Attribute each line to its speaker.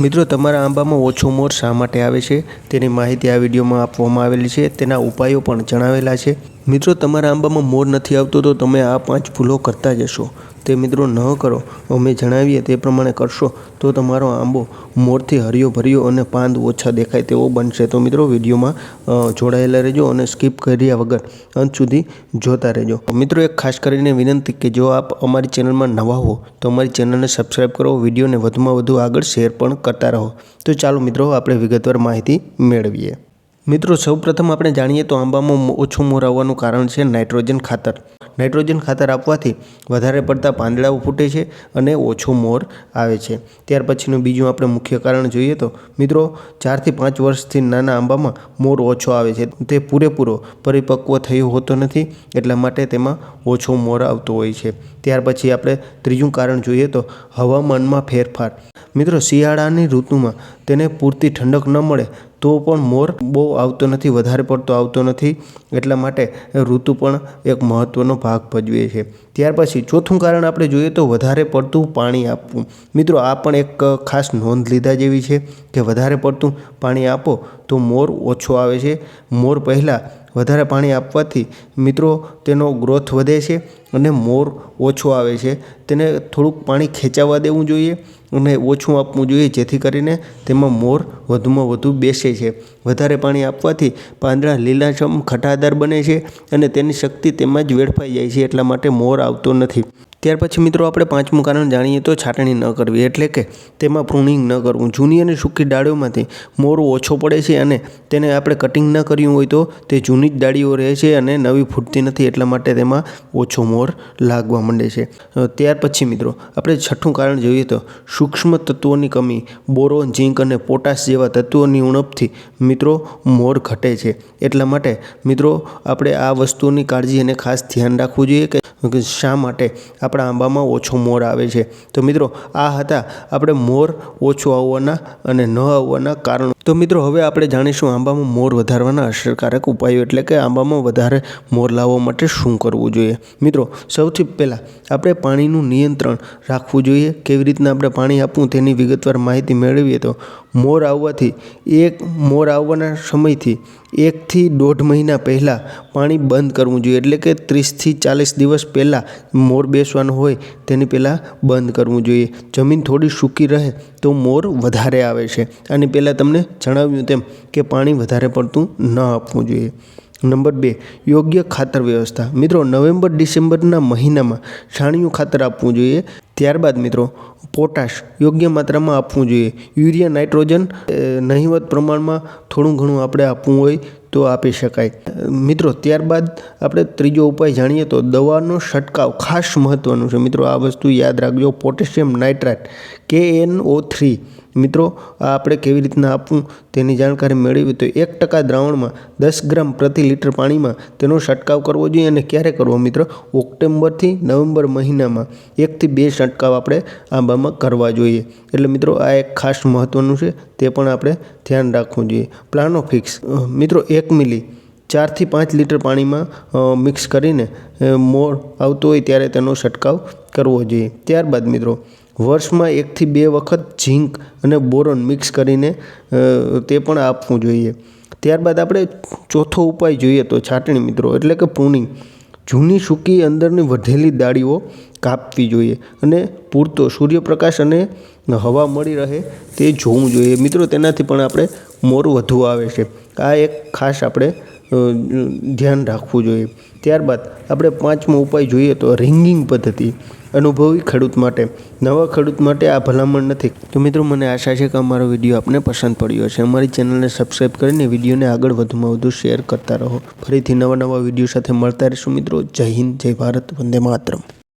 Speaker 1: મિત્રો, તમારા આંબામાં ઓછો મોર શા માટે આવે છે? તેની માહિતી આ વિડીયોમાં આપવામાં આવેલી છે. તેના ઉપાયો પણ જણાવેલા છે. મિત્રો, તમારા આંબામાં મોર નથી આવતો તો તમે આ પાંચ ભૂલો કરતા જશો. તે મિત્રો ન કરો. અમે જણાવીએ તે પ્રમાણે કરશો તો તમારો આંબો મોરથી હરિયો ભર્યો અને પાંદ ઓછા દેખાય તેવો બનશે. તો મિત્રો, વિડીયોમાં જોડાયેલા રહેજો અને સ્કીપ કર્યા વગર અંત સુધી જોતા રહેજો. મિત્રો, એક ખાસ કરીને વિનંતી કે જો આપ અમારી ચેનલમાં નવા હો, તો અમારી ચેનલને સબસ્ક્રાઈબ કરો, વિડીયોને વધુમાં વધુ આગળ શેર પણ કરતા રહો. તો ચાલો મિત્રો, આપણે વિગતવાર માહિતી મેળવીએ. મિત્રો, સૌપ્રથમ આપણે જાણીએ તો આંબામાં ઓછું મોર આવવાનું કારણ છે નાઇટ્રોજન ખાતર. નાઇટ્રોજન ખાતર આપવાથી વધારે પડતા પાંદડાઓ ફૂટે છે અને ઓછો મોર આવે છે. ત્યાર પછીનું બીજું આપણે મુખ્ય કારણ જોઈએ તો, મિત્રો, ચારથી પાંચ વર્ષથી નાના આંબામાં મોર ઓછો આવે છે. તે પૂરેપૂરો પરિપક્વ થયો હોતો નથી, એટલા માટે તેમાં ઓછો મોર આવતો હોય છે. ત્યાર પછી આપણે ત્રીજું કારણ જોઈએ તો, હવામાનમાં ફેરફાર. મિત્રો, શિયાળાની ઋતુમાં તેને પૂરતી ઠંડક ન મળે તો પણ મોર બહુ આવતો નથી, વધારે પડતો આવતો નથી. એટલા માટે ઋતુ પણ એક મહત્ત્વનો ભાગ ભજવે છે. ત્યાર પછી ચોથું કારણ આપણે જોઈએ તો વધારે પડતું પાણી આપવું. મિત્રો, આ પણ એક ખાસ નોંધ લીધા જેવી છે કે વધારે પડતું પાણી આપો તો મોર ઓછો આવે છે. મોર પહેલાં વધારે પાણી આપવાથી મિત્રો તેનો ગ્રોથ વધે છે અને મોર ઓછો આવે છે. તેને થોડુંક પાણી ખેંચાવા દેવું જોઈએ. અને ઓછું આપવું જોઈએ, જેથી કરીને તેમાં મોર વધુમાં વધુ બેસે છે. વધારે પાણી આપવાથી પાંદડા લીલાછમ ઘટાદાર બને છે અને તેની શક્તિ તેમાં જ વેડફાઈ જાય છે, એટલા માટે મોર આવતો નથી. ત્યાર પછી મિત્રો આપણે પાંચમું કારણ જાણીએ તો છાટણી ન કરવી, એટલે કે તેમાં પ્રુનિંગ ન કરવું. જૂની અને સૂકી ડાળીઓમાંથી મોર ઓછો પડે છે અને તેને આપણે કટિંગ ન કર્યું હોય તો તે જૂની જ ડાળીઓ રહે છે અને નવી ફૂટતી નથી, એટલા માટે તેમાં ઓછો મોર લાગવા માંડે છે. ત્યાર પછી મિત્રો આપણે છઠ્ઠું કારણ જોઈએ તો સૂક્ષ્મ તત્વોની કમી, બોરોન, ઝીંક અને પોટાશ જેવા તત્વોની ઉણપથી મિત્રો મોર ઘટે છે. એટલા માટે મિત્રો આપણે આ વસ્તુની કાળજી અને ખાસ ધ્યાન રાખવું જોઈએ કે કે શા માટે આપણા આંબામાં ઓછો મોર આવે છે? તો મિત્રો, આ હતા આપણે મોર ઓછો આવવાના અને ન આવવાના કારણો. તો મિત્રો, હવે આપણે જાણીશું આંબામાં મોર વધારવાના અસરકારક ઉપાયો એટલે કે આંબામાં વધારે મોર લાવવા માટે શું કરવું જોઈએ? મિત્રો, સૌથી પહેલાં આપણે પાણીનું નિયંત્રણ રાખવું જોઈએ. કેવી રીતના આપણે પાણી આપવું તેની વિગતવાર માહિતી મેળવીએ તો, મોર આવવાથી એક, મોર આવવાના સમયથી એકથી દોઢ મહિના પહેલાં પાણી બંધ કરવું જોઈએ. એટલે કે ત્રીસથી ચાલીસ દિવસ પહેલાં મોર બેસવાનું હોય તેની પહેલાં બંધ કરવું જોઈએ. જમીન થોડી સૂકી રહે તો મોર વધારે આવે છે. અને પહેલાં તમને જણાવ્યું તેમ કે પાણી વધારે પડતું ન આપવું જોઈએ. નંબર બે, યોગ્ય ખાતર વ્યવસ્થા. મિત્રો, નવેમ્બર, ડિસેમ્બરના મહિનામાં છાણિયું ખાતર આપવું જોઈએ. ત્યારબાદ મિત્રો, પોટાશ યોગ્ય માત્રામાં આપવું જોઈએ. યુરિયા, નાઇટ્રોજન નહિવત પ્રમાણમાં થોડું ઘણું આપણે આપવું હોય તો આપી શકાય. મિત્રો, ત્યારબાદ આપણે ત્રીજો ઉપાય જાણીએ તો દવાનો છંટકાવ ખાસ મહત્ત્વનું છે. મિત્રો, આ વસ્તુ યાદ રાખજો. પોટેશિયમ નાઇટ્રેટ કે એન ઓ થ્રી મિત્રો, આ આપણે કેવી રીતના આપવું તેની જાણકારી મેળવી તો એક ટકા દ્રાવણમાં દસ ગ્રામ પ્રતિ લીટર પાણીમાં તેનો છંટકાવ કરવો જોઈએ અને ક્યારે કરવો મિત્રો? ઓક્ટોબરથી નવેમ્બર મહિનામાં એકથી બે છંટકાવ આપણે આંબામાં કરવા જોઈએ. એટલે મિત્રો, આ એક ખાસ મહત્ત્વનું છે, તે પણ આપણે ધ્યાન રાખવું જોઈએ. પ્લાનો ફિક્સ. મિત્રો, એક મિલી ચારથી પાંચ લીટર પાણીમાં મિક્સ કરીને મોર આવતો હોય ત્યારે તેનો છંટકાવ કરવો જોઈએ. ત્યારબાદ મિત્રો વર્ષમાં એકથી બે વખત ઝીંક અને બોરોન મિક્સ કરીને તે પણ આપવું જોઈએ. ત્યારબાદ આપણે ચોથો ઉપાય જોઈએ તો છાટણી મિત્રો, એટલે કે પ્રુનિંગ જૂની સૂકી અંદરની વધેલી ડાળીઓ કાપવી જોઈએ અને પૂરતો સૂર્યપ્રકાશ અને હવા મળી રહે તે જોવું જોઈએ. મિત્રો, તેનાથી પણ આપણે મોર વધુ આવે છે. આ એક ખાસ આપણે ધ્યાન રાખવું જોઈએ. ત્યારબાદ આપણે પાંચમો ઉપાય જોઈએ તો રિંગિંગ પદ્ધતિ. અનુભવી ખેડૂત માટે. નવા ખેડૂત માટે આ ભલામણ નથી. તો મિત્રો, મને આશા છે કે અમારો વીડિયો આપને પસંદ પડ્યો છે અમારી ચેનલને સબસ્ક્રાઈબ કરીને વિડીયોને આગળ વધુમાં વધુ શેર કરતા રહો. ફરીથી નવા નવા વીડિયો સાથે મળતા રહીશું મિત્રો. જય હિન્દ, જય ભારત, વંદે માતરમ.